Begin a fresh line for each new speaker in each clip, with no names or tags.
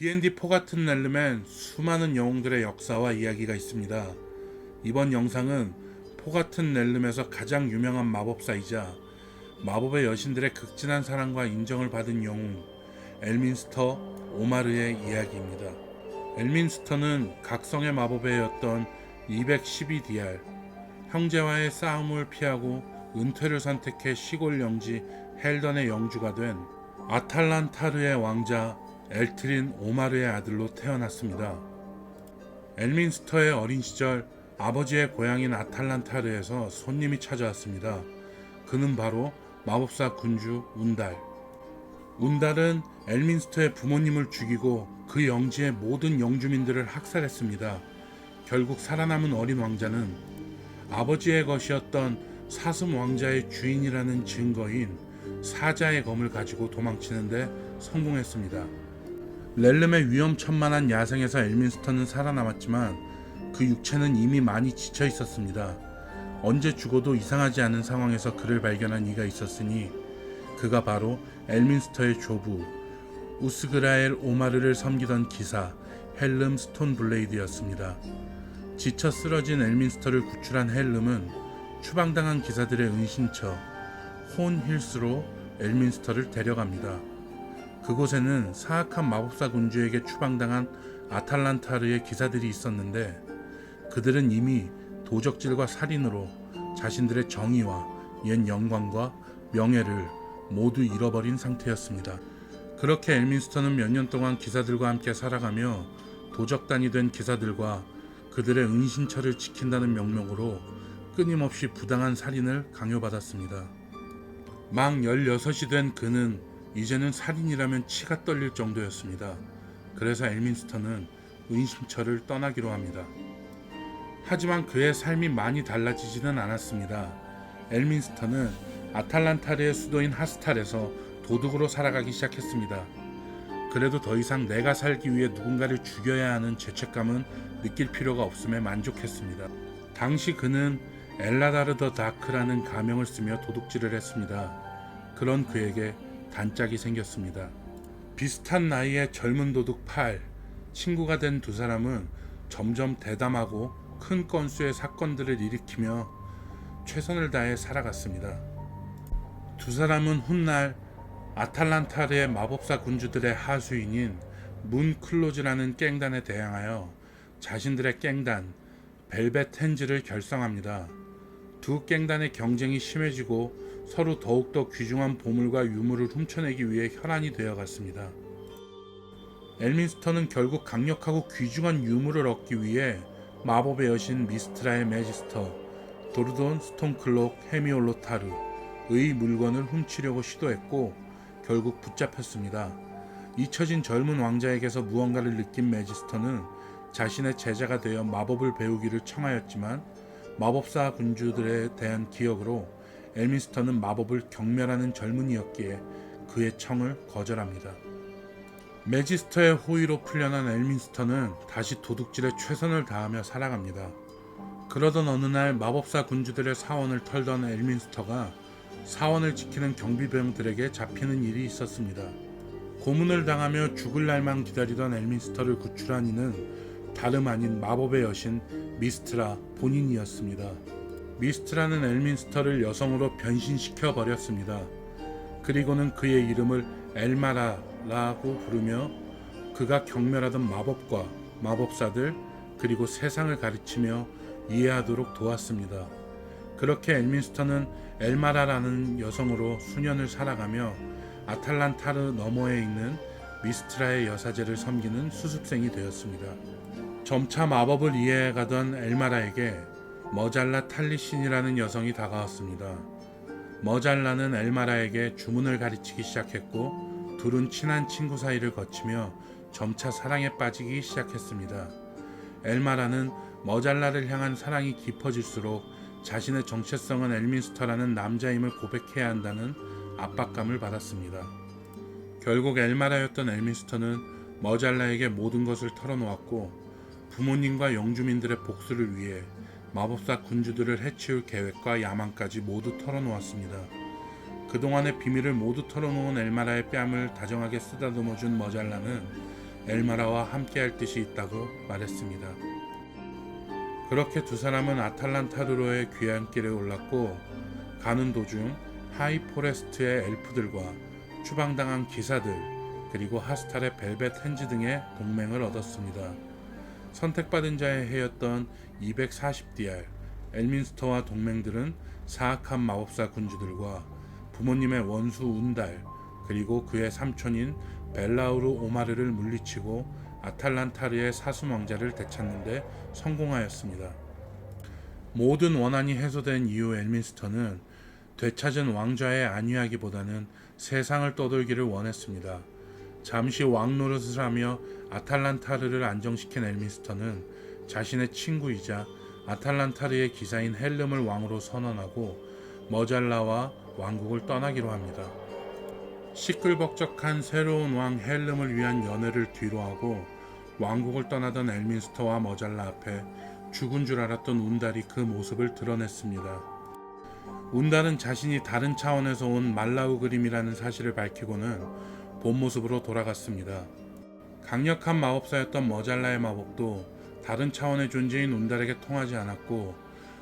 D&D 포 같은 렐름엔 수많은 영웅들의 역사와 이야기가 있습니다. 이번 영상은 포 같은 렐름에서 가장 유명한 마법사이자 마법의 여신들의 극진한 사랑과 인정을 받은 영웅 엘민스터 오마르의 이야기입니다. 엘민스터는 각성의 마법의였던 212DR 형제와의 싸움을 피하고 은퇴를 선택해 시골 영지 헬던의 영주가 된 아탈란타르의 왕자 엘트린 오마르의 아들로 태어났습니다. 엘민스터의 어린 시절 아버지의 고향인 아탈란타르에서 손님이 찾아왔습니다. 그는 바로 마법사 군주 운달. 운달은 엘민스터의 부모님을 죽이고 그 영지의 모든 영주민들을 학살했습니다. 결국 살아남은 어린 왕자는 아버지의 것이었던 사슴 왕자의 주인이라는 증거인 사자의 검을 가지고 도망치는데 성공했습니다. 렐름의 위험천만한 야생에서 엘민스터는 살아남았지만 그 육체는 이미 많이 지쳐 있었습니다. 언제 죽어도 이상하지 않은 상황에서 그를 발견한 이가 있었으니 그가 바로 엘민스터의 조부 우스그라엘 오마르를 섬기던 기사 헬름 스톤블레이드였습니다. 지쳐 쓰러진 엘민스터를 구출한 헬름은 추방당한 기사들의 은신처 혼 힐스로 엘민스터를 데려갑니다. 그곳에는 사악한 마법사 군주에게 추방당한 아탈란타르의 기사들이 있었는데 그들은 이미 도적질과 살인으로 자신들의 정의와 옛 영광과 명예를 모두 잃어버린 상태였습니다. 그렇게 엘민스터는 몇년 동안 기사들과 함께 살아가며 도적단이 된 기사들과 그들의 은신처를 지킨다는 명목으로 끊임없이 부당한 살인을 강요받았습니다. 막 16이 된 그는 이제는 살인이라면 치가 떨릴 정도였습니다. 그래서 엘민스터는 은신처를 떠나기로 합니다. 하지만 그의 삶이 많이 달라지지는 않았습니다. 엘민스터는 아탈란타르의 수도인 하스탈에서 도둑으로 살아가기 시작했습니다. 그래도 더 이상 내가 살기 위해 누군가를 죽여야 하는 죄책감은 느낄 필요가 없음에 만족했습니다. 당시 그는 엘라다르 더 다크라는 가명을 쓰며 도둑질을 했습니다. 그런 그에게 단짝이 생겼습니다. 비슷한 나이의 젊은 도둑 8, 친구가 된 두 사람은 점점 대담하고 큰 건수의 사건들을 일으키며 최선을 다해 살아갔습니다. 두 사람은 훗날 아탈란타르의 마법사 군주들의 하수인인 문 클로즈라는 깽단에 대항하여 자신들의 깽단 벨벳 핸즈를 결성합니다. 두 깽단의 경쟁이 심해지고 서로 더욱더 귀중한 보물과 유물을 훔쳐내기 위해 혈안이 되어갔습니다. 엘민스터는 결국 강력하고 귀중한 유물을 얻기 위해 마법의 여신 미스트라의 매지스터 도르돈 스톤클록 헤미올로타르의 물건을 훔치려고 시도했고 결국 붙잡혔습니다. 잊혀진 젊은 왕자에게서 무언가를 느낀 매지스터는 자신의 제자가 되어 마법을 배우기를 청하였지만 마법사 군주들에 대한 기억으로 엘미스터는 마법을 경멸하는 젊은이였기에 그의 청을 거절합니다. 매지스터의 호의로 풀려난 엘민스터는 다시 도둑질에 최선을 다하며 살아갑니다. 그러던 어느 날 마법사 군주들의 사원을 털던 엘민스터가 사원을 지키는 경비병들에게 잡히는 일이 있었습니다. 고문을 당하며 죽을 날만 기다리던 엘민스터를 구출한 이는 다름 아닌 마법의 여신 미스트라 본인이었습니다. 미스트라는 엘민스터를 여성으로 변신시켜 버렸습니다. 그리고는 그의 이름을 엘마라라고 부르며 그가 경멸하던 마법과 마법사들 그리고 세상을 가르치며 이해하도록 도왔습니다. 그렇게 엘민스터는 엘마라라는 여성으로 수년을 살아가며 아탈란타르 너머에 있는 미스트라의 여사제를 섬기는 수습생이 되었습니다. 점차 마법을 이해해가던 엘마라에게 머잘라 탈리신이라는 여성이 다가왔습니다. 머잘라는 엘마라에게 주문을 가르치기 시작했고 둘은 친한 친구 사이를 거치며 점차 사랑에 빠지기 시작했습니다. 엘마라는 머잘라를 향한 사랑이 깊어질수록 자신의 정체성은 엘민스터라는 남자임을 고백해야 한다는 압박감을 받았습니다. 결국 엘마라였던 엘민스터는 머잘라에게 모든 것을 털어놓았고 부모님과 영주민들의 복수를 위해 마법사 군주들을 해치울 계획과 야망까지 모두 털어놓았습니다. 그동안의 비밀을 모두 털어놓은 엘마라의 뺨을 다정하게 쓰다듬어준 머잘라는 엘마라와 함께할 뜻이 있다고 말했습니다. 그렇게 두 사람은 아탈란타르로의 귀향길에 올랐고 가는 도중 하이포레스트의 엘프들과 추방당한 기사들 그리고 하스탈의 벨벳 핸즈 등의 동맹을 얻었습니다. 선택받은 자의 해였던 240디알 엘민스터와 동맹들은 사악한 마법사 군주들과 부모님의 원수 운달 그리고 그의 삼촌인 벨라우르 오마르를 물리치고 아탈란타르의 사슴 왕자를 되찾는데 성공하였습니다. 모든 원한이 해소된 이후 엘민스터는 되찾은 왕좌에 안위하기보다는 세상을 떠돌기를 원했습니다. 잠시 왕 노릇을 하며 아탈란타르를 안정시킨 엘민스터는 자신의 친구이자 아탈란타르의 기사인 헬름을 왕으로 선언하고 머잘라와 왕국을 떠나기로 합니다. 시끌벅적한 새로운 왕 헬름을 위한 연회를 뒤로하고 왕국을 떠나던 엘민스터와 머잘라 앞에 죽은 줄 알았던 운달이 그 모습을 드러냈습니다. 운달은 자신이 다른 차원에서 온 말라우 그림이라는 사실을 밝히고는 본 모습으로 돌아갔습니다. 강력한 마법사였던 머잘라의 마법도 다른 차원의 존재인 운달에게 통하지 않았고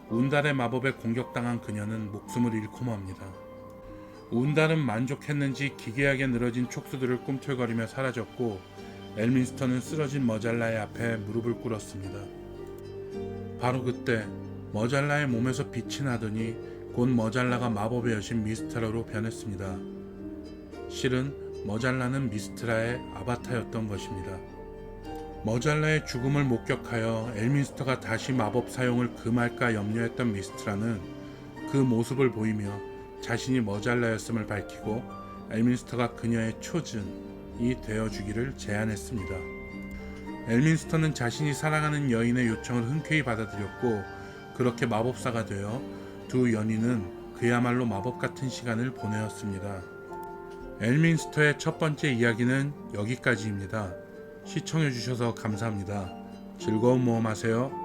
운달의 마법에 공격당한 그녀는 목숨을 잃고 맙니다. 운달은 만족했는지 기괴하게 늘어진 촉수들을 꿈틀거리며 사라졌고 엘민스터는 쓰러진 머잘라의 앞에 무릎을 꿇었습니다. 바로 그때 머잘라의 몸에서 빛이 나더니 곧 머잘라가 마법의 여신 미스트라로 변했습니다. 실은 머잘라는 미스트라의 아바타였던 것입니다. 머잘라의 죽음을 목격하여 엘민스터가 다시 마법 사용을 금할까 염려했던 미스트라는 그 모습을 보이며 자신이 머잘라였음을 밝히고 엘민스터가 그녀의 초즌이 되어주기를 제안했습니다. 엘민스터는 자신이 사랑하는 여인의 요청을 흔쾌히 받아들였고 그렇게 마법사가 되어 두 연인은 그야말로 마법 같은 시간을 보내었습니다. 엘민스터의 첫 번째 이야기는 여기까지입니다. 시청해주셔서 감사합니다. 즐거운 모험하세요.